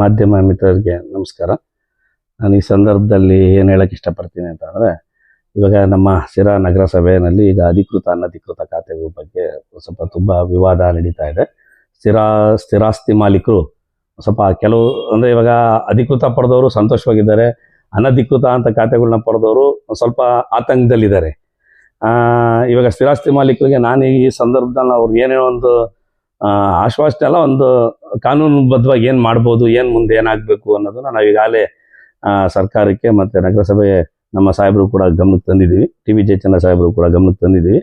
ಮಾಧ್ಯಮ ಮಿತ್ರರಿಗೆ ನಮಸ್ಕಾರ. ನಾನು ಈ ಸಂದರ್ಭದಲ್ಲಿ ಏನು ಹೇಳಕ್ಕೆ ಇಷ್ಟಪಡ್ತೀನಿ ಅಂತಂದರೆ ಇವಾಗ ನಮ್ಮ ಸಿರಾ ನಗರಸಭೆಯಲ್ಲಿ ಈಗ ಅಧಿಕೃತ ಅನಧಿಕೃತ ಖಾತೆಗಳ ಬಗ್ಗೆ ಸ್ವಲ್ಪ ತುಂಬ ವಿವಾದ ನಡೀತಾ ಇದೆ. ಸ್ಥಿರಾ ಸ್ಥಿರಾಸ್ತಿ ಮಾಲೀಕರು ಸ್ವಲ್ಪ ಕೆಲವು ಅಂದರೆ ಇವಾಗ ಅಧಿಕೃತ ಪಡೆದವರು ಸಂತೋಷವಾಗಿದ್ದಾರೆ, ಅನಧಿಕೃತ ಅಂತ ಖಾತೆಗಳನ್ನ ಪಡೆದವರು ಸ್ವಲ್ಪ ಆತಂಕದಲ್ಲಿದ್ದಾರೆ. ಇವಾಗ ಸ್ಥಿರಾಸ್ತಿ ಮಾಲೀಕರಿಗೆ ನಾನು ಈ ಸಂದರ್ಭದಲ್ಲಿ ಅವ್ರಿಗೆ ಏನೇ ಒಂದು ಆಶ್ವಾಸನೆ ಅಲ್ಲ, ಒಂದು ಕಾನೂನುಬದ್ಧವಾಗಿ ಏನು ಮಾಡ್ಬೋದು, ಏನು ಮುಂದೆ ಏನಾಗಬೇಕು ಅನ್ನೋದನ್ನ ನಾವು ಈಗಾಗಲೇ ಸರ್ಕಾರಕ್ಕೆ ಮತ್ತು ನಗರಸಭೆ ನಮ್ಮ ಸಾಹೇಬರು ಕೂಡ ಗಮನಕ್ಕೆ ತಂದಿದ್ದೀವಿ, ಟಿ ವಿ ಜಯಚಂದ್ರ ಸಾಹೇಬರು ಕೂಡ ಗಮನಕ್ಕೆ ತಂದಿದ್ದೀವಿ.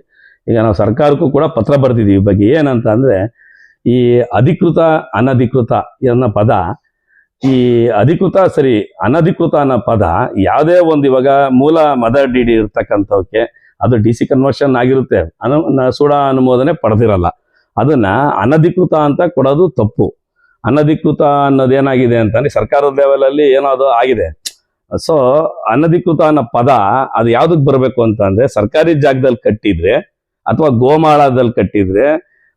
ಈಗ ನಾವು ಸರ್ಕಾರಕ್ಕೂ ಕೂಡ ಪತ್ರ ಬರೆದಿದ್ದೀವಿ. ಈ ಬಗ್ಗೆ ಏನಂತ ಅಂದರೆ, ಈ ಅಧಿಕೃತ, ಅನಧಿಕೃತ ಅನ್ನೋ ಪದ, ಈ ಅಧಿಕೃತ ಸರಿ, ಅನಧಿಕೃತ ಅನ್ನೋ ಪದ ಯಾವುದೇ ಒಂದು ಇವಾಗ ಮೂಲ ಮದರ್ ಡಿ ಡಿ ಇರ್ತಕ್ಕಂಥವಕ್ಕೆ ಅದು ಡಿ ಸಿ ಕನ್ವರ್ಷನ್ ಆಗಿರುತ್ತೆ. ಅನು ಸುಡ ಅನುಮೋದನೆ ಪಡೆದಿರಲ್ಲ. ಅದನ್ನ ಅನಧಿಕೃತ ಅಂತ ಕೊಡೋದು ತಪ್ಪು. ಅನಧಿಕೃತ ಅನ್ನೋದೇನಾಗಿದೆ ಅಂತಂದ್ರೆ ಸರ್ಕಾರದ ಲೆವೆಲಲ್ಲಿ ಏನೋ ಅದು ಆಗಿದೆ. ಸೊ ಅನಧಿಕೃತ ಅನ್ನೋ ಪದ ಅದು ಯಾವ್ದಕ್ ಬರಬೇಕು ಅಂತ ಅಂದ್ರೆ ಸರ್ಕಾರಿ ಜಾಗದಲ್ಲಿ ಕಟ್ಟಿದ್ರೆ ಅಥವಾ ಗೋಮಾಳದಲ್ಲಿ ಕಟ್ಟಿದ್ರೆ,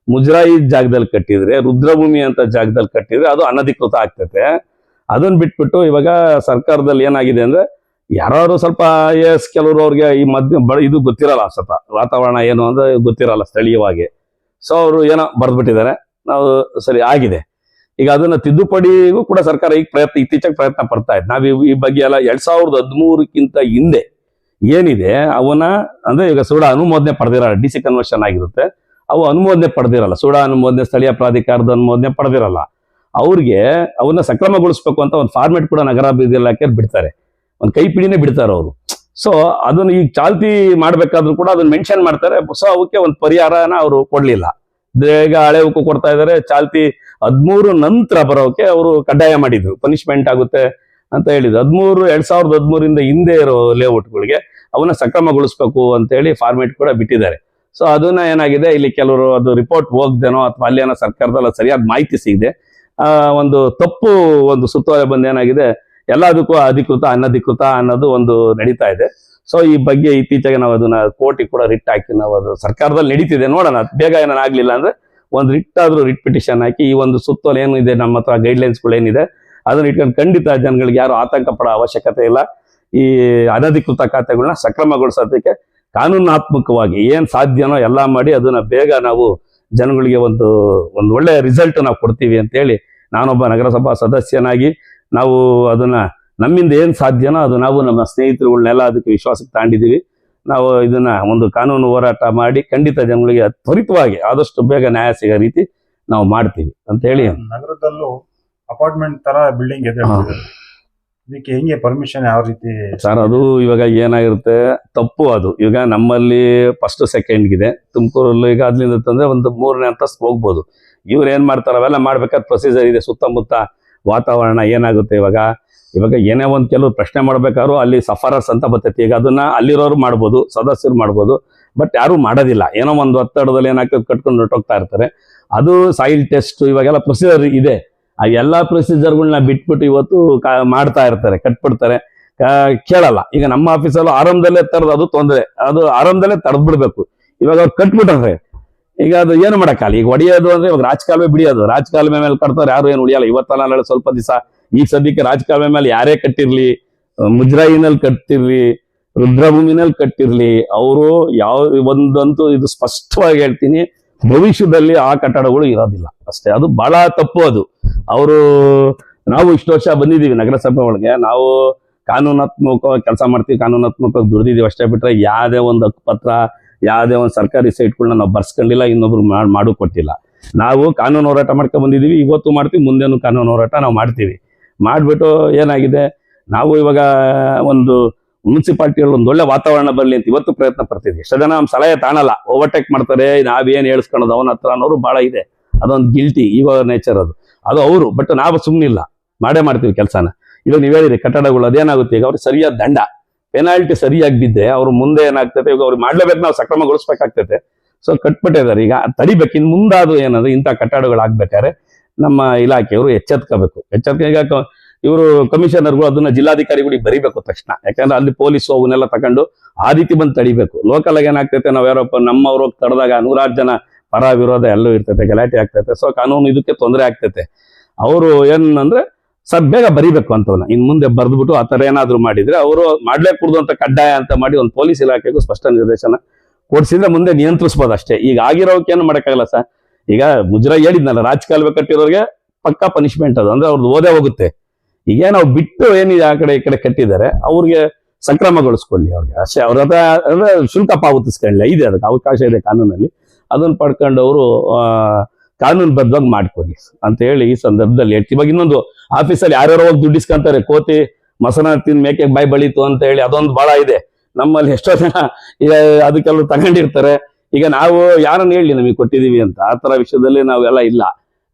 ಮುಜರಾಯಿ ಜಾಗದಲ್ಲಿ ಕಟ್ಟಿದ್ರೆ, ರುದ್ರಭೂಮಿ ಅಂತ ಜಾಗದಲ್ಲಿ ಕಟ್ಟಿದ್ರೆ ಅದು ಅನಧಿಕೃತ ಆಗ್ತೈತೆ. ಅದನ್ನ ಬಿಟ್ಬಿಟ್ಟು ಇವಾಗ ಸರ್ಕಾರದಲ್ಲಿ ಏನಾಗಿದೆ ಅಂದ್ರೆ ಯಾರು ಸ್ವಲ್ಪ ಎಸ್ ಕೆಲವರು ಅವ್ರಿಗೆ ಈ ಮಧ್ಯ ಇದು ಗೊತ್ತಿರಲ್ಲ ಸ್ವಲ್ಪ ವಾತಾವರಣ ಏನು ಅಂದ್ರೆ ಗೊತ್ತಿರಲ್ಲ ಸ್ಥಳೀಯವಾಗಿ. ಸೊ ಅವರು ಏನೋ ಬರೆದ್ಬಿಟ್ಟಿದ್ದಾರೆ. ನಾವು ಸರಿ ಆಗಿದೆ. ಈಗ ಅದನ್ನ ತಿದ್ದುಪಡಿಗೂ ಕೂಡ ಸರ್ಕಾರ ಈಗ ಪ್ರಯತ್ನ, ಇತ್ತೀಚೆಗೆ ಪ್ರಯತ್ನ ಪಡ್ತಾ ಇದೆ. ನಾವು ಈ- ಬಗ್ಗೆ ಎಲ್ಲ ಎರಡ್ ಸಾವಿರದ ಹದಿಮೂರಕ್ಕಿಂತ ಹಿಂದೆ ಏನಿದೆ, ಅವನ, ಅಂದ್ರೆ ಈಗ ಸುಡ ಅನುಮೋದನೆ ಪಡೆದಿರಲ್ಲ, ಡಿ ಸಿ ಕನ್ವರ್ಷನ್ ಆಗಿರುತ್ತೆ. ಅವು ಅನುಮೋದನೆ ಪಡೆದಿರಲ್ಲ, ಸುಡ ಅನುಮೋದನೆ, ಸ್ಥಳೀಯ ಪ್ರಾಧಿಕಾರದ ಅನುಮೋದನೆ ಪಡೆದಿರಲ್ಲ. ಅವ್ರಿಗೆ ಅವನ್ನ ಸಕ್ರಮಗೊಳಿಸ್ಬೇಕು ಅಂತ ಒಂದು ಫಾರ್ಮೆಟ್ ಕೂಡ ನಗರಾಭಿವೃದ್ಧಿ ಇಲಾಖೆ ಬಿಡ್ತಾರೆ. ಒಂದು ಕೈಪಿಡಿನೇ ಬಿಡ್ತಾರೆ ಅವರು. ಸೊ ಅದನ್ನ ಈಗ ಚಾಲ್ತಿ ಮಾಡ್ಬೇಕಾದ್ರೂ ಕೂಡ ಅದನ್ನ ಮೆನ್ಷನ್ ಮಾಡ್ತಾರೆ. ಸೊ ಅವಕ್ಕೆ ಒಂದು ಪರಿಹಾರನ ಅವರು ಕೊಡ್ಲಿಲ್ಲ. ಬೇಗ ಹಳೆವಕ್ಕೂ ಕೊಡ್ತಾ ಇದ್ದಾರೆ. ಚಾಲ್ತಿ ಹದ್ಮೂರು ನಂತರ ಬರೋಕೆ ಅವರು ಕಡ್ಡಾಯ ಮಾಡಿದ್ರು. ಪನಿಷ್ಮೆಂಟ್ ಆಗುತ್ತೆ ಅಂತ ಹೇಳಿದ್ರು. ಹದ್ಮೂರು, ಎರಡ್ ಸಾವಿರದ ಹದ್ಮೂರಿಂದ ಹಿಂದೆ ಇರೋ ಲೇಔಟ್ಗಳಿಗೆ ಅವನ್ನ ಸಕ್ರಮಗೊಳಿಸ್ಬೇಕು ಅಂತ ಹೇಳಿ ಫಾರ್ಮೇಟ್ ಕೂಡ ಬಿಟ್ಟಿದ್ದಾರೆ. ಸೊ ಅದನ್ನ ಏನಾಗಿದೆ? ಇಲ್ಲಿ ಕೆಲವರು ಅದು ರಿಪೋರ್ಟ್ ಹೋಗ್ದೇನೋ ಅಥವಾ ಅಲ್ಲಿ ಏನೋ ಸರ್ಕಾರದಲ್ಲ ಸರಿಯಾದ ಮಾಹಿತಿ ಸಿಗದೆ ಒಂದು ತಪ್ಪು ಒಂದು ಸುತ್ತೋಲೆ ಬಂದ ಏನಾಗಿದೆ? ಎಲ್ಲದಕ್ಕೂ ಅಧಿಕೃತ, ಅನಧಿಕೃತ ಅನ್ನೋದು ಒಂದು ನಡೀತಾ ಇದೆ. ಸೊ ಈ ಬಗ್ಗೆ ಇತ್ತೀಚೆಗೆ ನಾವು ಅದನ್ನ ಕೋರ್ಟಿಗೆ ಕೂಡ ರಿಟ್ ಹಾಕಿ ನಾವು ಅದು ಸರ್ಕಾರದಲ್ಲಿ ನಡೀತಿದೆ. ನೋಡೋಣ, ಬೇಗ ಏನಾರು ಆಗ್ಲಿಲ್ಲ ಅಂದ್ರೆ ಒಂದು ರಿಟ್ ಆದ್ರೂ ರಿಟ್ ಪಿಟಿಷನ್ ಹಾಕಿ ಈ ಒಂದು ಸುತ್ತೋಲೆ ಇದೆ, ನಮ್ಮ ಹತ್ರ ಗೈಡ್ಲೈನ್ಸ್ಗಳು ಏನಿದೆ, ಅದನ್ನ ಇಟ್ಕೊಂಡು ಖಂಡಿತ ಜನಗಳಿಗೆ ಯಾರು ಆತಂಕ ಪಡೋ ಅವಶ್ಯಕತೆ ಇಲ್ಲ. ಈ ಅನಧಿಕೃತ ಖಾತೆಗಳನ್ನ ಸಕ್ರಮಗೊಳಿಸೋದಕ್ಕೆ ಕಾನೂನಾತ್ಮಕವಾಗಿ ಏನ್ ಸಾಧ್ಯನೋ ಎಲ್ಲ ಮಾಡಿ ಅದನ್ನ ಬೇಗ ನಾವು ಜನಗಳಿಗೆ ಒಂದು ಒಂದು ಒಳ್ಳೆಯ ರಿಸಲ್ಟ್ ನಾವು ಕೊಡ್ತೀವಿ ಅಂತ ಹೇಳಿ ನಾನೊಬ್ಬ ನಗರಸಭಾ ಸದಸ್ಯನಾಗಿ ನಾವು ಅದನ್ನ ನಮ್ಮಿಂದ ಏನ್ ಸಾಧ್ಯನೋ ಅದು ನಾವು ನಮ್ಮ ಸ್ನೇಹಿತರುಗಳನ್ನೆಲ್ಲ ಅದಕ್ಕೆ ವಿಶ್ವಾಸಕ್ಕೆ ತಾಂಡಿದೀವಿ ನಾವು ಇದನ್ನ ಒಂದು ಕಾನೂನು ಹೋರಾಟ ಮಾಡಿ ಖಂಡಿತ ಜನಗಳಿಗೆ ತ್ವರಿತವಾಗಿ ಆದಷ್ಟು ಬೇಗ ನ್ಯಾಯ ಸಿಗೋ ರೀತಿ ನಾವು ಮಾಡ್ತೀವಿ ಅಂತ ಹೇಳಿ. ನಗರದಲ್ಲೂ ಅಪಾರ್ಟ್ಮೆಂಟ್ ತರ ಬಿಲ್ಡಿಂಗ್ ಇದೆ ಇದಕ್ಕೆ ಹೆಂಗೆ ಪರ್ಮಿಷನ್ ಯಾವ ರೀತಿ ಸರ್ ಅದು ಇವಾಗ ಏನಾಗಿರುತ್ತೆ? ತಪ್ಪು ಅದು. ಈಗ ನಮ್ಮಲ್ಲಿ ಫಸ್ಟ್ ಸೆಕೆಂಡ್ ಇದೆ ತುಮಕೂರಲ್ಲಿ ಈಗ ಅದ್ರಿಂದ ತಂದ್ರೆ ಒಂದು ಮೂರನೇ ಅಂತಸ್ತು ಹೋಗ್ಬೋದು. ಇವ್ರು ಏನ್ ಮಾಡ್ತಾರೆ ಅವೆಲ್ಲ ಮಾಡ್ಬೇಕಾದ್ ಪ್ರೊಸೀಜರ್ ಇದೆ ಸುತ್ತಮುತ್ತ ವಾತಾವರಣ ಏನಾಗುತ್ತೆ ಇವಾಗ? ಇವಾಗ ಏನೇ ಒಂದು ಕೆಲವು ಪ್ರಶ್ನೆ ಮಾಡ್ಬೇಕಾದ್ರೂ ಅಲ್ಲಿ ಸಫರರ್ಸ್ ಅಂತ ಬರ್ತೈತಿ. ಈಗ ಅದನ್ನ ಅಲ್ಲಿರೋರು ಮಾಡ್ಬೋದು, ಸದಸ್ಯರು ಮಾಡ್ಬೋದು, ಬಟ್ ಯಾರು ಮಾಡೋದಿಲ್ಲ. ಏನೋ ಒಂದು ಒತ್ತಡದಲ್ಲಿ ಏನಾಗ್ತದೆ, ಕಟ್ಕೊಂಡು ಹೊರಟೋಗ್ತಾ ಇರ್ತಾರೆ. ಅದು ಸಾಯಿಲ್ ಟೆಸ್ಟ್ ಇವಾಗೆಲ್ಲ ಪ್ರೊಸೀಜರ್ ಇದೆ. ಆ ಎಲ್ಲ ಪ್ರೊಸೀಜರ್ಗಳನ್ನ ಬಿಟ್ಬಿಟ್ಟು ಇವತ್ತು ಮಾಡ್ತಾ ಇರ್ತಾರೆ, ಕಟ್ಬಿಡ್ತಾರೆ. ಕೇಳಲ್ಲ. ಈಗ ನಮ್ಮ ಆಫೀಸಲ್ಲೂ ಆರಂಭದಲ್ಲೇ ತರದು ಅದು ತೊಂದರೆ. ಅದು ಆರಂಭದಲ್ಲೇ ತರದ್ಬಿಡ್ಬೇಕು. ಇವಾಗ ಅವ್ರು ಕಟ್ಬಿಟ್ರೆ ಈಗ ಅದು ಏನು ಮಾಡಕ್ಕಲ್ಲ ಈಗ ಹೊಡಿಯೋದು ಅಂದ್ರೆ ಇವಾಗ ರಾಜಕಾಲುವೆ ಬಿಡಿಯೋದು. ರಾಜಕಾಲುವೆ ಮೇಲೆ ಕಟ್ತಾರೆ ಯಾರು ಏನು ಉಳಿಯಲ್ಲ. ಇವತ್ತಲ್ಲ ನಾಳೆ ಸ್ವಲ್ಪ ದಿವಸ ಈಗ ಸದ್ಯಕ್ಕೆ ರಾಜಕಾಲುವೆ ಮೇಲೆ ಯಾರೇ ಕಟ್ಟಿರ್ಲಿ, ಮುಜ್ರಾಯಿನಲ್ಲಿ ಕಟ್ಟಿರ್ಲಿ, ರುದ್ರಭೂಮಿನಲ್ಲಿ ಕಟ್ಟಿರ್ಲಿ, ಅವರು ಯಾವ ಒಂದಂತೂ ಇದು ಸ್ಪಷ್ಟವಾಗಿ ಹೇಳ್ತೀನಿ, ಭವಿಷ್ಯದಲ್ಲಿ ಆ ಕಟ್ಟಡಗಳು ಇರೋದಿಲ್ಲ. ಅಷ್ಟೇ, ಅದು ಬಹಳ ತಪ್ಪು ಅದು. ಅವರು, ನಾವು ಇಷ್ಟು ವರ್ಷ ಬಂದಿದ್ದೀವಿ ನಗರಸಭೆ ಒಳಗೆ. ನಾವು ಕಾನೂನಾತ್ಮಕವಾಗಿ ಕೆಲಸ ಮಾಡ್ತೀವಿ, ಕಾನೂನಾತ್ಮಕವಾಗಿ ದುಡಿದಿದ್ದೀವಿ ಅಷ್ಟೇ ಬಿಟ್ರೆ ಯಾವುದೇ ಒಂದು ಹಕ್ಕುಪತ್ರ ಯಾವುದೇ ಒಂದು ಸರ್ಕಾರಿ ಸೈಟ್ಗಳನ್ನ ನಾವು ಬರ್ಸ್ಕೊಂಡಿಲ್ಲ, ಇನ್ನೊಬ್ರು ಮಾಡ್ ಕೊಟ್ಟಿಲ್ಲ. ನಾವು ಕಾನೂನು ಹೋರಾಟ ಮಾಡ್ಕೊಂಡು ಬಂದಿದ್ದೀವಿ ಇವತ್ತು ಮಾಡ್ತೀವಿ, ಮುಂದೆನೂ ಕಾನೂನು ಹೋರಾಟ ನಾವು ಮಾಡ್ತೀವಿ. ಮಾಡಿಬಿಟ್ಟು ಏನಾಗಿದೆ? ನಾವು ಇವಾಗ ಒಂದು ಮುನ್ಸಿಪಾಲ್ಟಿಯಲ್ಲಿ ಒಂದು ಒಳ್ಳೆ ವಾತಾವರಣ ಬರಲಿ ಅಂತ ಇವತ್ತು ಪ್ರಯತ್ನ ಪಡ್ತಿದ್ವಿ. ಎಷ್ಟೋ ಜನ ನಮ್ಮ ಸಲಹೆ ತಾಣಲ್ಲ ಓವರ್ಟೇಕ್ ಮಾಡ್ತಾರೆ, ನಾವೇನು ಹೇಳ್ಸ್ಕೊಳೋದು ಅವನ ಹತ್ರ ಅನ್ನೋರು ಭಾಳ ಇದೆ. ಅದೊಂದು ಗಿಲ್ಟಿ ಇವಾಗ ನೇಚರ್ ಅದು. ಅದು ಅವರು ಬಟ್ ನಾವು ಸುಮ್ಮನಿಲ್ಲ ಮಾಡೇ ಮಾಡ್ತೀವಿ ಕೆಲಸನ. ಇವಾಗ ನೀವು ಹೇಳಿರಿ, ಕಟ್ಟಡಗಳು ಅದೇನಾಗುತ್ತೆ? ಈಗ ಅವ್ರಿಗೆ ಸರಿಯಾದ ದಂಡ. ಪೆನಾಲ್ಟಿ ಸರಿಯಾಗಿ ಬಿದ್ದೆ ಅವ್ರು ಮುಂದೆ ಏನಾಗ್ತದೆ? ಈಗ ಅವ್ರಿಗೆ ಮಾಡ್ಲೇಬೇಕು ನಾವು ಸಕ್ರಮಗೊಳಿಸ್ಬೇಕಾಗ್ತದೆ. ಸೊ ಕಟ್ಬಿಟ್ಟಿದ್ದಾರೆ. ಈಗ ತಡಿಬೇಕು. ಇನ್ನು ಮುಂದಾದ್ರು ಏನಂದ್ರೆ ಇಂಥ ಕಟ್ಟಡಗಳಾಗ್ಬೇಕಾದ್ರೆ ನಮ್ಮ ಇಲಾಖೆಯವರು ಎಚ್ಚೆತ್ಕೋಬೇಕು. ಎಚ್ಚೆತ್ಕ ಈಗ ಇವರು ಕಮಿಷನರ್ಗಳು ಅದನ್ನ ಜಿಲ್ಲಾಧಿಕಾರಿಗಳಿಗೆ ಬರೀಬೇಕು ತಕ್ಷಣ. ಯಾಕಂದ್ರೆ ಅಲ್ಲಿ ಪೊಲೀಸು ಅವನ್ನೆಲ್ಲ ತಗೊಂಡು ಆ ರೀತಿ ಬಂದು ತಡಿಬೇಕು. ಲೋಕಲ್ ಆಗಿ ಏನಾಗ್ತೈತೆ? ನಾವು ಯಾರಪ್ಪ ನಮ್ಮವ್ರು ತಡೆದಾಗ ನೂರಾರು ಜನ ಪರ ವಿರೋಧ ಎಲ್ಲೂ ಇರ್ತೈತೆ, ಗಲಾಟೆ ಆಗ್ತೈತೆ. ಸೊ ಕಾನೂನು ಇದಕ್ಕೆ ತೊಂದರೆ ಆಗ್ತೈತೆ. ಅವರು ಏನಂದ್ರೆ ಸರ್, ಬೇಗ ಬರಿಬೇಕು ಅಂತವನ್ನ ಇನ್ ಮುಂದೆ ಬರೆದ್ಬಿಟ್ಟು ಆ ಥರ ಏನಾದ್ರು ಮಾಡಿದ್ರೆ ಅವರು ಮಾಡ್ಲೇ ಕುಡ್ದು ಅಂತ ಕಡ್ಡಾಯ ಅಂತ ಮಾಡಿ ಒಂದು ಪೊಲೀಸ್ ಇಲಾಖೆಗೂ ಸ್ಪಷ್ಟ ನಿರ್ದೇಶನ ಕೊಡ್ಸಿದ್ರೆ ಮುಂದೆ ನಿಯಂತ್ರಿಸ್ಬೋದು ಅಷ್ಟೇ ಈಗ ಆಗಿರೋಕೇನು ಮಾಡೋಕ್ಕಾಗಲ್ಲ ಸರ್. ಈಗ ಮುಜ್ರ ಹೇಳಿದ್ನಲ್ಲ, ರಾಜಕಾಲುವೆ ಕಟ್ಟಿರೋರಿಗೆ ಪಕ್ಕಾ ಪನಿಷ್ಮೆಂಟ್ ಅದು. ಅಂದ್ರೆ ಅವ್ರದ್ದು ಓದೇ ಹೋಗುತ್ತೆ. ಈಗ ನಾವು ಬಿಟ್ಟು ಏನಿದೆ ಆ ಕಡೆ ಈ ಕಡೆ ಕಟ್ಟಿದ್ದಾರೆ, ಅವ್ರಿಗೆ ಸಂಕ್ರಮಗೊಳಿಸ್ಕೊಳ್ಳಿ ಅವ್ರಿಗೆ. ಅಷ್ಟೇ, ಅವ್ರ ಅಂದ್ರೆ ಶುಲ್ಕ ಪಾವತಿಸ್ಕೊಳ್ಳಿ. ಇದೆ ಅದಕ್ಕೆ ಅವಕಾಶ ಇದೆ ಕಾನೂನಲ್ಲಿ. ಅದನ್ನ ಪಡ್ಕೊಂಡು ಅವರು ಕಾನೂನು ಬದ್ಧವಾಗಿ ಮಾಡ್ಕೊಳ್ಳಿ ಅಂತ ಹೇಳಿ ಈ ಸಂದರ್ಭದಲ್ಲಿ ಹೇಳ್ತೀವಿ. ಇವಾಗ ಇನ್ನೊಂದು ಆಫೀಸಲ್ಲಿ ಯಾರ್ಯಾರೋ ಹೋಗಿ ದುಡ್ಡು ಇಸ್ಕೊಂತಾರೆ, ಕೋತಿ ಮಸನ ತಿನ್ ಮೇಕೆ ಬಾಯಿ ಬಳಿತು ಅಂತ ಹೇಳಿ ಅದೊಂದು ಭಾಳ ಇದೆ. ನಮ್ಮಲ್ಲಿ ಎಷ್ಟೋ ಜನ ಅದಕ್ಕೆಲ್ಲ ತಗೊಂಡಿರ್ತಾರೆ. ಈಗ ನಾವು ಯಾರನ್ನ ಹೇಳಿ ನಮಗೆ ಕೊಟ್ಟಿದೀವಿ ಅಂತ, ಆ ತರ ವಿಷಯದಲ್ಲಿ ನಾವೆಲ್ಲ ಇಲ್ಲ.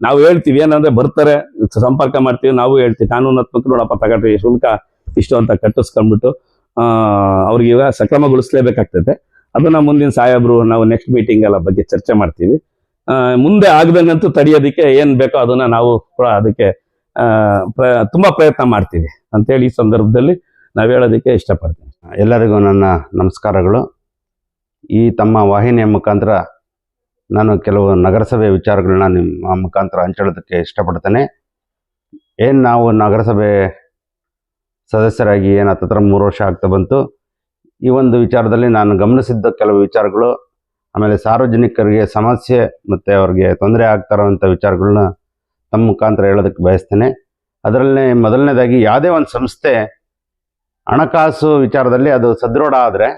ನಾವು ಹೇಳ್ತೀವಿ, ಏನಂದ್ರೆ ಬರ್ತಾರೆ, ಸಂಪರ್ಕ ಮಾಡ್ತೀವಿ, ನಾವು ಹೇಳ್ತೀವಿ. ಕಾನೂನಾತ್ಮಕ ನೋಡಪ್ಪ ತಗೊಂಡ್ರಿ ಶುಲ್ಕ ಇಷ್ಟು ಅಂತ ಕಟ್ಟಿಸ್ಕೊಂಡ್ಬಿಟ್ಟು ಅವ್ರಿಗೆ ಇವಾಗ ಸಕ್ರಮಗೊಳಿಸ್ಲೇಬೇಕಾಗ್ತದೆ. ಅದನ್ನ ಮುಂದಿನ ಸಾಹೇಬ್ರು, ನಾವು ನೆಕ್ಸ್ಟ್ ಮೀಟಿಂಗ್ ಎಲ್ಲ ಬಗ್ಗೆ ಚರ್ಚೆ ಮಾಡ್ತೀವಿ. ಮುಂದೆ ಆಗ್ದಂಗಂತೂ ತಡೆಯೋದಕ್ಕೆ ಏನ್ ಬೇಕೋ ಅದನ್ನ ನಾವು ಕೂಡ ಅದಕ್ಕೆ ತುಂಬಾ ಪ್ರಯತ್ನ ಮಾಡ್ತೀವಿ ಅಂತೇಳಿ ಈ ಸಂದರ್ಭದಲ್ಲಿ ನಾವು ಹೇಳೋದಕ್ಕೆ ಇಷ್ಟಪಡ್ತೀನಿ. ಎಲ್ಲರಿಗೂ ನನ್ನ ನಮಸ್ಕಾರಗಳು. ಈ ತಮ್ಮ ವಾಹಿನಿಯ ಮುಖಾಂತರ ನಾನು ಕೆಲವು ನಗರಸಭೆ ವಿಚಾರಗಳನ್ನ ನಿಮ್ಮ ಮುಖಾಂತರ ಹಂಚೋದಕ್ಕೆ ಇಷ್ಟಪಡ್ತೇನೆ. ಏನು ನಾವು ನಗರಸಭೆ ಸದಸ್ಯರಾಗಿ ಏನು ಹತ್ತತ್ರ ಮೂರು ವರ್ಷ ಆಗ್ತಾ ಬಂತು. ಈ ಒಂದು ವಿಚಾರದಲ್ಲಿ ನಾನು ಗಮನಿಸಿದ್ದ ಕೆಲವು ವಿಚಾರಗಳು ಆಮೇಲೆ ಸಾರ್ವಜನಿಕರಿಗೆ ಸಮಸ್ಯೆ ಮತ್ತು ಅವ್ರಿಗೆ ತೊಂದರೆ ಆಗ್ತಾ ಇರೋವಂಥ ವಿಚಾರಗಳನ್ನ ತಮ್ಮ ಮುಖಾಂತರ ಹೇಳೋದಕ್ಕೆ ಬಯಸ್ತೇನೆ. ಅದರಲ್ಲೇ ಮೊದಲನೇದಾಗಿ ಯಾವುದೇ ಒಂದು ಸಂಸ್ಥೆ ಹಣಕಾಸು ವಿಚಾರದಲ್ಲಿ ಅದು ಸದೃಢ ಆದರೆ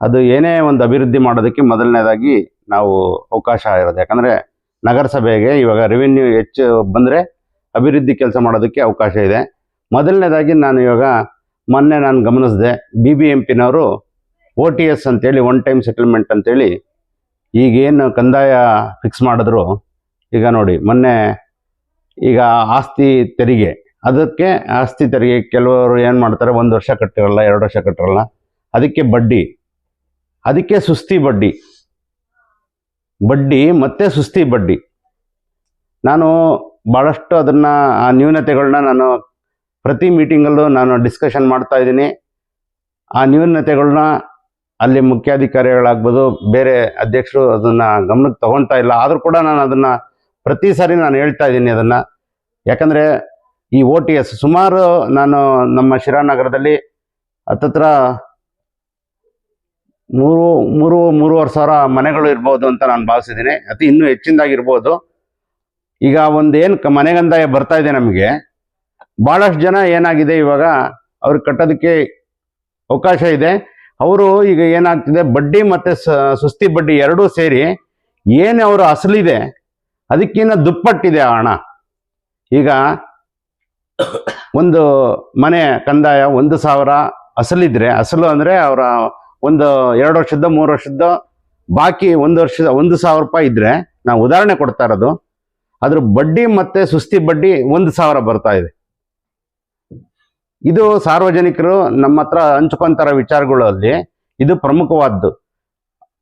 ಅದು ಏನೇ ಒಂದು ಅಭಿವೃದ್ಧಿ ಮಾಡೋದಕ್ಕೆ ಮೊದಲನೇದಾಗಿ ನಾವು ಅವಕಾಶ ಇರೋದು. ಯಾಕಂದರೆ ನಗರಸಭೆಗೆ ಇವಾಗ ರೆವಿನ್ಯೂ ಹೆಚ್ಚು ಬಂದರೆ ಅಭಿವೃದ್ಧಿ ಕೆಲಸ ಮಾಡೋದಕ್ಕೆ ಅವಕಾಶ ಇದೆ. ಮೊದಲನೇದಾಗಿ ನಾನು ಇವಾಗ ಮೊನ್ನೆ ನಾನು ಗಮನಿಸಿದೆ ಬಿ ಬಿ ಎಂ ಪಿನವರು ಓ ಟಿ ಎಸ್ ಅಂತೇಳಿ ಒನ್ ಟೈಮ್ ಸೆಟಲ್ಮೆಂಟ್ ಅಂತೇಳಿ ಈಗೇನು ಕಂದಾಯ ಫಿಕ್ಸ್ ಮಾಡಿದ್ರು. ಈಗ ನೋಡಿ, ಮೊನ್ನೆ ಈಗ ಆಸ್ತಿ ತೆರಿಗೆ, ಅದಕ್ಕೆ ಆಸ್ತಿ ತೆರಿಗೆ ಕೆಲವರು ಏನು ಮಾಡ್ತಾರೆ, ಒಂದು ವರ್ಷ ಕಟ್ಟಿರಲ್ಲ, ಎರಡು ವರ್ಷ ಕಟ್ಟಿರಲ್ಲ, ಅದಕ್ಕೆ ಬಡ್ಡಿ, ಅದಕ್ಕೆ ಸುಸ್ತಿ ಬಡ್ಡಿ ಬಡ್ಡಿ ಮತ್ತೆ ಸುಸ್ತಿ ಬಡ್ಡಿ. ನಾನು ಭಾಳಷ್ಟು ಅದನ್ನು, ಆ ನ್ಯೂನತೆಗಳನ್ನ ನಾನು ಪ್ರತಿ ಮೀಟಿಂಗಲ್ಲೂ ನಾನು ಡಿಸ್ಕಷನ್ ಮಾಡ್ತಾ ಇದ್ದೀನಿ. ಆ ನ್ಯೂನತೆಗಳನ್ನ ಅಲ್ಲಿ ಮುಖ್ಯಾಧಿಕಾರಿಗಳಾಗ್ಬೋದು, ಬೇರೆ ಅಧ್ಯಕ್ಷರು ಅದನ್ನು ಗಮನಕ್ಕೆ ತಗೊತಾ ಇಲ್ಲ. ಆದರೂ ಕೂಡ ನಾನು ಅದನ್ನು ಪ್ರತಿ ಸಾರಿ ನಾನು ಹೇಳ್ತಾ ಇದ್ದೀನಿ ಅದನ್ನು. ಯಾಕಂದರೆ ಈ ಓ ಟಿ ಎಸ್ ಸುಮಾರು ನಾನು ನಮ್ಮ ಶಿರಾನಗರದಲ್ಲಿ ಹತ್ತತ್ರ ಮೂರು ಮೂರು, ಮೂರುವರೆ ಸಾವಿರ ಮನೆಗಳು ಇರ್ಬೋದು ಅಂತ ನಾನು ಭಾವಿಸಿದ್ದೀನಿ. ಅತಿ ಇನ್ನೂ ಹೆಚ್ಚಿನದಾಗಿರ್ಬೋದು. ಈಗ ಒಂದು ಏನು ಕ ಮನೆಗಂದಾಯ ಬರ್ತಾ ಇದೆ ನಮಗೆ ಭಾಳಷ್ಟು ಜನ ಏನಾಗಿದೆ ಇವಾಗ ಅವ್ರಿಗೆ ಕಟ್ಟೋದಕ್ಕೆ ಅವಕಾಶ ಇದೆ. ಅವರು ಈಗ ಏನಾಗ್ತಿದೆ, ಬಡ್ಡಿ ಮತ್ತು ಸುಸ್ತಿ ಬಡ್ಡಿ ಎರಡೂ ಸೇರಿ ಏನು ಅವರು ಅಸಲಿದೆ ಅದಕ್ಕಿಂತ ದುಪ್ಪಟ್ಟಿದೆ ಆ ಹಣ. ಈಗ ಒಂದು ಮನೆ ಕಂದಾಯ ಒಂದು ಸಾವಿರ ಅಸಲಿದ್ರೆ, ಅಸಲು ಅಂದರೆ ಅವರ ಒಂದು ಎರಡು ವರ್ಷದ ಮೂರು ವರ್ಷದ ಬಾಕಿ ಒಂದು ವರ್ಷದ ಒಂದು ಸಾವಿರ ರೂಪಾಯಿ ಇದ್ರೆ, ನಾವು ಉದಾಹರಣೆ ಕೊಡ್ತಾ ಇರೋದು, ಅದ್ರ ಬಡ್ಡಿ ಮತ್ತೆ ಸುಸ್ತಿ ಬಡ್ಡಿ ಒಂದು ಸಾವಿರ ಬರ್ತಾ ಇದೆ. ಇದು ಸಾರ್ವಜನಿಕರು ನಮ್ಮ ಹತ್ರ ಹಂಚ್ಕೊಂತಾರ ವಿಚಾರಗಳಲ್ಲಿ, ಇದು ಪ್ರಮುಖವಾದ್ದು.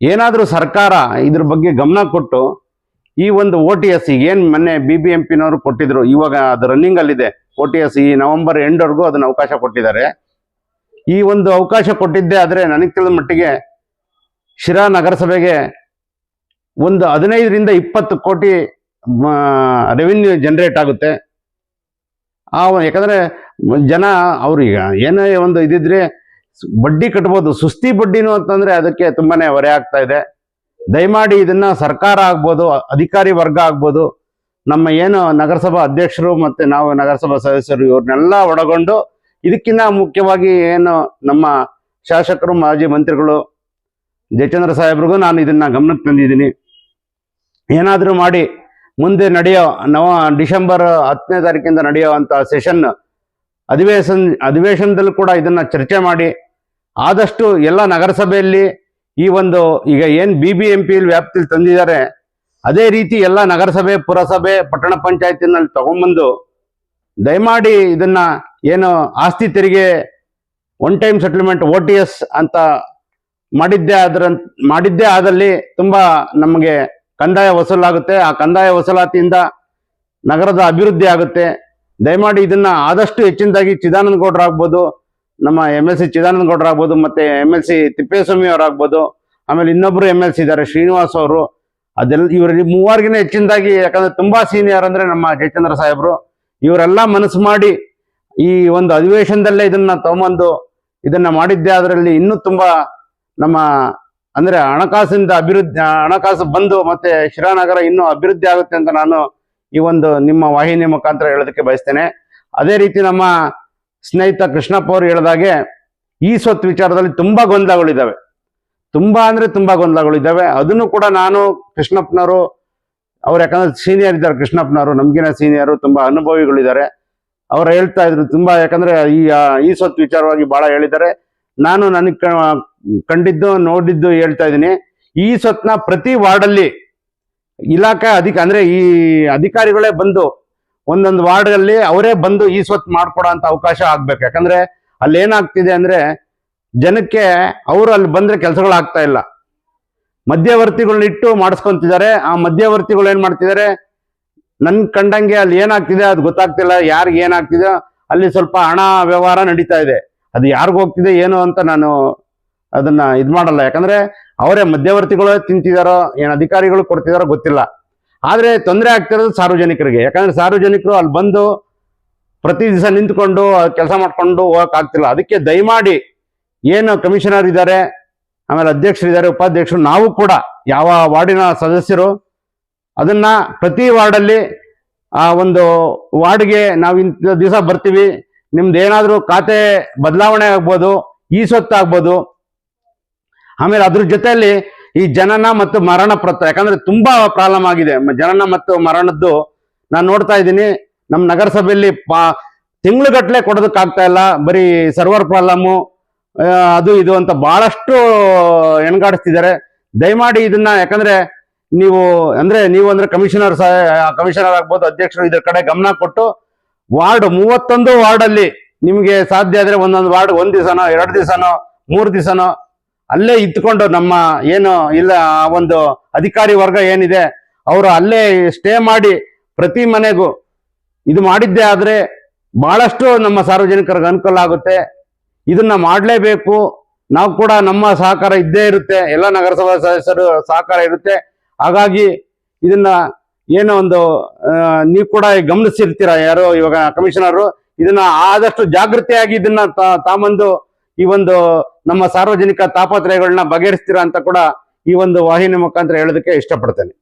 ಏನಾದರೂ ಸರ್ಕಾರ ಇದ್ರ ಬಗ್ಗೆ ಗಮನ ಕೊಟ್ಟು, ಈ ಒಂದು ಓ ಟಿ ಎಸ್ ಏನು ಮೊನ್ನೆ ಬಿ ಬಿ ಎಂ ಪಿನವರು ಕೊಟ್ಟಿದ್ರು, ಇವಾಗ ಅದು ರನ್ನಿಂಗ್ ಅಲ್ಲಿದೆ. ಓ ಟಿ ಎಸ್ ಈ ನವೆಂಬರ್ ಎಂಡ್ವರೆಗೂ ಅದನ್ನ ಅವಕಾಶ ಕೊಟ್ಟಿದ್ದಾರೆ. ಈ ಒಂದು ಅವಕಾಶ ಕೊಟ್ಟಿದ್ದೆ ಆದರೆ ನನಗೆ ತಿಳಿದ ಮಟ್ಟಿಗೆ ಶಿರಾ ನಗರಸಭೆಗೆ ಒಂದು ಹದಿನೈದರಿಂದ ಇಪ್ಪತ್ತು ಕೋಟಿ ರೆವಿನ್ಯೂ ಜನರೇಟ್ ಆಗುತ್ತೆ. ಆ, ಯಾಕಂದರೆ ಜನ ಅವ್ರೀಗ ಏನೇ ಒಂದು ಇದಿದ್ರೆ ಬಡ್ಡಿ ಕಟ್ಬೋದು. ಸುಸ್ತಿ ಬಡ್ಡಿನೂ ಅಂತಂದ್ರೆ ಅದಕ್ಕೆ ತುಂಬಾನೇ ಹೊರೆ ಆಗ್ತಾ ಇದೆ. ದಯಮಾಡಿ ಇದನ್ನ ಸರ್ಕಾರ ಆಗ್ಬೋದು, ಅಧಿಕಾರಿ ವರ್ಗ ಆಗ್ಬೋದು. ನಮ್ಮ ಏನು ನಗರಸಭಾ ಅಧ್ಯಕ್ಷರು ಮತ್ತೆ ನಾವು ನಗರಸಭಾ ಸದಸ್ಯರು ಇವ್ರನ್ನೆಲ್ಲ ಒಳಗೊಂಡು ಇದಕ್ಕಿಂತ ಮುಖ್ಯವಾಗಿ ಏನು ನಮ್ಮ ಶಾಸಕರು, ಮಾಜಿ ಮಂತ್ರಿಗಳು, ಜಯಚಂದ್ರ ಸಾಹೇಬ್ರಿಗೂ ನಾನು ಇದನ್ನ ಗಮನಕ್ಕೆ ತಂದಿದ್ದೀನಿ. ಏನಾದರೂ ಮಾಡಿ ಮುಂದೆ ನಡೆಯೋ, ನವ ಡಿಸೆಂಬರ್ ಹತ್ತನೇ ತಾರೀಕಿಂದ ನಡೆಯೋ ಅಂತ ಸೆಷನ್ ಅಧಿವೇಶನ, ಅಧಿವೇಶನದಲ್ಲೂ ಕೂಡ ಇದನ್ನ ಚರ್ಚೆ ಮಾಡಿ ಆದಷ್ಟು ಎಲ್ಲ ನಗರಸಭೆಯಲ್ಲಿ ಈ ಒಂದು ಈಗ ಏನು ಬಿ ಬಿ ಎಂ ಪಿ ವ್ಯಾಪ್ತಿಯಲ್ಲಿ ತಂದಿದ್ದಾರೆ, ಅದೇ ರೀತಿ ಎಲ್ಲ ನಗರಸಭೆ, ಪುರಸಭೆ, ಪಟ್ಟಣ ಪಂಚಾಯತಿನಲ್ಲಿ ತಗೊಂಬಂದು ದಯಮಾಡಿ ಇದನ್ನ ಏನು ಆಸ್ತಿ ತೆರಿಗೆ one time settlement O T S ಅಂತ ಮಾಡಿದ್ದೇ ಅದರ ಮಾಡಿದ್ದೇ ಆದಲ್ಲಿ ತುಂಬ ನಮಗೆ ಕಂದಾಯ ವಸೂಲಾಗುತ್ತೆ. ಆ ಕಂದಾಯ ವಸೂಲಾತಿಯಿಂದ ನಗರದ ಅಭಿವೃದ್ಧಿ ಆಗುತ್ತೆ. ದಯಮಾಡಿ ಇದನ್ನ ಆದಷ್ಟು ಹೆಚ್ಚಿನದಾಗಿ ಚಿದಾನಂದ ಗೌಡ್ರ ಆಗ್ಬೋದು, ನಮ್ಮ ಎಂ ಎಲ್ ಸಿ ಚಿದಾನಂದ ಗೌಡ್ರ ಆಗ್ಬೋದು, ಮತ್ತೆ ಎಂ ಎಲ್ ಸಿ ತಿಪ್ಪೇಸ್ವಾಮಿ ಆಮೇಲೆ ಇನ್ನೊಬ್ರು ಎಂ ಎಲ್ ಸಿ ಇದ್ದಾರೆ, ಶ್ರೀನಿವಾಸ್ ಅವರು. ಅದೆಲ್ಲ ಇವರಲ್ಲಿ ಮೂವರ್ಗಿನ ಹೆಚ್ಚಿನದಾಗಿ, ಯಾಕಂದ್ರೆ ತುಂಬಾ ಸೀನಿಯರ್ ಅಂದ್ರೆ ನಮ್ಮ ಜಯಚಂದ್ರ ಸಾಹೇಬ್ರು. ಇವರೆಲ್ಲ ಮನಸ್ಸು ಮಾಡಿ ಈ ಒಂದು ಅಧಿವೇಶನದಲ್ಲೇ ಇದನ್ನ ತಗೊಂಬಂದು ಇದನ್ನ ಮಾಡಿದ್ದೆ, ಅದರಲ್ಲಿ ಇನ್ನೂ ತುಂಬಾ ನಮ್ಮ ಅಂದ್ರೆ ಹಣಕಾಸಿಂದ ಅಭಿವೃದ್ಧಿ, ಹಣಕಾಸು ಬಂದು ಮತ್ತೆ ಶಿರಾನಗರ ಇನ್ನೂ ಅಭಿವೃದ್ಧಿ ಆಗುತ್ತೆ ಅಂತ ನಾನು ಈ ಒಂದು ನಿಮ್ಮ ವಾಹಿನಿ ಮುಖಾಂತರ ಹೇಳೋದಕ್ಕೆ ಬಯಸ್ತೇನೆ. ಅದೇ ರೀತಿ ನಮ್ಮ ಸ್ನೇಹಿತ ಕೃಷ್ಣಪ್ಪ ಅವರು ಹೇಳಿದಾಗೆ ಈ ಸ್ವತ್ತು ವಿಚಾರದಲ್ಲಿ ತುಂಬಾ ಗೊಂದಲಗಳಿದ್ದಾವೆ ತುಂಬಾ ಅಂದ್ರೆ ತುಂಬಾ ಗೊಂದಲಗಳಿದ್ದಾವೆ ಅದನ್ನು ಕೂಡ ನಾನು ಕೃಷ್ಣಪ್ಪನವರು, ಅವ್ರು ಯಾಕಂದ್ರೆ ಸೀನಿಯರ್ ಇದ್ದಾರೆ ಕೃಷ್ಣಪ್ಪನವರು, ನಮ್ಗಿನ ಸೀನಿಯರು ತುಂಬಾ ಅನುಭವಿಗಳಿದ್ದಾರೆ ಅವ್ರು ಹೇಳ್ತಾ ಇದ್ರು ತುಂಬಾ, ಯಾಕಂದ್ರೆ ಈ ಈ ಸ್ವತ್ತು ವಿಚಾರವಾಗಿ ಬಹಳ ಹೇಳಿದ್ದಾರೆ. ನಾನು ನನಗೆ ಕಂಡಿದ್ದು, ನೋಡಿದ್ದು ಹೇಳ್ತಾ ಇದ್ದೀನಿ. ಈ ಸ್ವತ್ನ ಪ್ರತಿ ವಾರ್ಡಲ್ಲಿ ಇಲಾಖೆ ಅಧಿಕ, ಅಂದ್ರೆ ಈ ಅಧಿಕಾರಿಗಳೇ ಬಂದು ಒಂದೊಂದು ವಾರ್ಡ್ಗಳಲ್ಲಿ ಅವರೇ ಬಂದು ಈ ಸ್ವತ್ತು ಮಾಡ್ಕೊಡೋ ಅಂತ ಅವಕಾಶ ಆಗ್ಬೇಕು. ಯಾಕಂದ್ರೆ ಅಲ್ಲಿ ಏನಾಗ್ತಿದೆ ಅಂದ್ರೆ ಜನಕ್ಕೆ ಅವರು ಅಲ್ಲಿ ಬಂದ್ರೆ ಕೆಲಸಗಳಾಗ್ತಾ ಇಲ್ಲ. ಮಧ್ಯವರ್ತಿಗಳನ್ನ ಇಟ್ಟು ಮಾಡಿಸ್ಕೊಂತಿದ್ದಾರೆ. ಆ ಮಧ್ಯವರ್ತಿಗಳು ಏನ್ ಮಾಡ್ತಿದ್ದಾರೆ? ನನ್ ಕಂಡಂಗೆ ಅಲ್ಲಿ ಏನಾಗ್ತಿದೆ ಅದು ಗೊತ್ತಾಗ್ತಿಲ್ಲ. ಯಾರಿಗೆ ಏನಾಗ್ತಿದೆ? ಅಲ್ಲಿ ಸ್ವಲ್ಪ ಹಣ ವ್ಯವಹಾರ ನಡೀತಾ ಇದೆ. ಅದು ಯಾರಿಗೋಗ್ತಿದೆ ಏನು ಅಂತ ನಾನು ಅದನ್ನ ಇದು ಮಾಡಲ್ಲ. ಯಾಕಂದ್ರೆ ಅವರೇ ಮಧ್ಯವರ್ತಿಗಳು ತಿಂತಿದಾರೋ, ಏನು ಅಧಿಕಾರಿಗಳು ಕೊಡ್ತಿದಾರೋ ಗೊತ್ತಿಲ್ಲ. ಆದರೆ ತೊಂದರೆ ಆಗ್ತಿರೋದು ಸಾರ್ವಜನಿಕರಿಗೆ. ಯಾಕಂದ್ರೆ ಸಾರ್ವಜನಿಕರು ಅಲ್ಲಿ ಬಂದು ಪ್ರತಿ ದಿವಸ ನಿಂತ್ಕೊಂಡು ಕೆಲಸ ಮಾಡ್ಕೊಂಡು ಹೋಗಕ್ ಆಗ್ತಿಲ್ಲ. ಅದಕ್ಕೆ ದಯಮಾಡಿ ಏನು ಕಮಿಷನರ್ ಇದ್ದಾರೆ, ಆಮೇಲೆ ಅಧ್ಯಕ್ಷರಿದ್ದಾರೆ ಉಪಾಧ್ಯಕ್ಷರು, ನಾವು ಕೂಡ ಯಾವ ವಾರ್ಡಿನ ಸದಸ್ಯರು ಅದನ್ನ ಪ್ರತಿ ವಾರ್ಡಲ್ಲಿ ಆ ಒಂದು ವಾರ್ಡ್ಗೆ ನಾವು ಇಂಥ ದಿವಸ ಬರ್ತೀವಿ ನಿಮ್ದು ಏನಾದರೂ ಖಾತೆ ಬದಲಾವಣೆ ಆಗ್ಬೋದು, ಈ ಸ್ವತ್ತು ಆಗ್ಬೋದು ಆಮೇಲೆ ಅದ್ರ ಜೊತೆಯಲ್ಲಿ ಈ ಜನನ ಮತ್ತು ಮರಣ ಪ್ರತ ಯಾಕಂದ್ರೆ ತುಂಬಾ ಪ್ರಾಬ್ಲಮ್ ಆಗಿದೆ. ಜನನ ಮತ್ತು ಮರಣದ್ದು ನಾನು ನೋಡ್ತಾ ಇದ್ದೀನಿ. ನಮ್ಮ ನಗರಸಭೆಯಲ್ಲಿ ಪಾ ತಿಂಗಳುಗಟ್ಟಲೆ ಕೊಡೋದಕ್ಕಾಗ್ತಾ ಇಲ್ಲ. ಬರೀ ಸರ್ವರ್ ಪ್ರಾಬ್ಲಮ್ಮು ಅದು ಇದು ಅಂತ ಬಹಳಷ್ಟು ಎಣ್ಗಾಡಿಸ್ತಿದ್ದಾರೆ. ದಯಮಾಡಿ ಇದನ್ನ ಯಾಕಂದ್ರೆ ನೀವು ಅಂದ್ರೆ ನೀವು ಅಂದ್ರೆ ಕಮಿಷನರ್ ಕಮಿಷನರ್ ಆಗ್ಬೋದು, ಅಧ್ಯಕ್ಷರು ಇದ್ರ ಕಡೆ ಗಮನ ಕೊಟ್ಟು ವಾರ್ಡ್ ಮೂವತ್ತೊಂದು ವಾರ್ಡ್ ಅಲ್ಲಿ ನಿಮ್ಗೆ ಸಾಧ್ಯ ಆದ್ರೆ ಒಂದೊಂದು ವಾರ್ಡ್ ಒಂದ್ ದಿವಸನೋ, ಎರಡು ದಿವಸನೋ, ಮೂರು ದಿವಸನೋ ಅಲ್ಲೇ ಇದ್ಕೊಂಡು ನಮ್ಮ ಏನು ಇಲ್ಲ ಒಂದು ಅಧಿಕಾರಿ ವರ್ಗ ಏನಿದೆ, ಅವರು ಅಲ್ಲೇ ಸ್ಟೇ ಮಾಡಿ ಪ್ರತಿ ಮನೆಗೂ ಇದು ಮಾಡಿದ್ದೇ ಆದ್ರೆ ಬಹಳಷ್ಟು ನಮ್ಮ ಸಾರ್ವಜನಿಕರಿಗೆ ಅನುಕೂಲ ಆಗುತ್ತೆ. ಇದನ್ನ ಮಾಡಲೇಬೇಕು. ನಾವು ಕೂಡ ನಮ್ಮ ಸಹಕಾರ ಇದ್ದೇ ಇರುತ್ತೆ. ಎಲ್ಲ ನಗರಸಭಾ ಸದಸ್ಯರು ಸಹಕಾರ ಇರುತ್ತೆ. ಹಾಗಾಗಿ ಇದನ್ನ ಏನೋ ಒಂದು ನೀವು ಕೂಡ ಗಮನಿಸಿರ್ತೀರ ಯಾರು ಇವಾಗ ಕಮಿಷನರು ಇದನ್ನ ಆದಷ್ಟು ಜಾಗೃತಿಯಾಗಿ ಇದನ್ನ ತಾಮಂದು ಈ ಒಂದು ನಮ್ಮ ಸಾರ್ವಜನಿಕ ತಾಪತ್ರಯಗಳನ್ನ ಬಗೆಹರಿಸ್ತೀರಾ ಅಂತ ಕೂಡ ಈ ಒಂದು ವಾಹಿನಿ ಮುಖಾಂತರ ಹೇಳೋದಕ್ಕೆ ಇಷ್ಟಪಡ್ತೇನೆ.